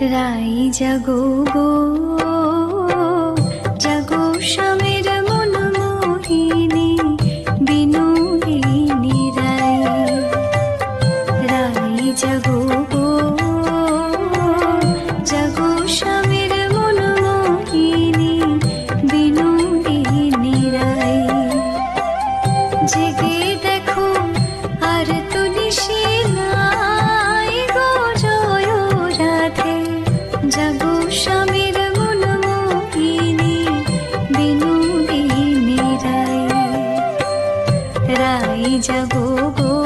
রাই জাগো গো, জাগো স্বামীর মন মোহিনী বিনোদিনী রাই। রাই জাগো গো, জাগো স্বামীর মন মোহিনী বিনোদিনী রাই। জেগে দেখো আর তো নিশে স্বামীর মনমোহিনী বিনোদিনী রায় রায় যাব গো।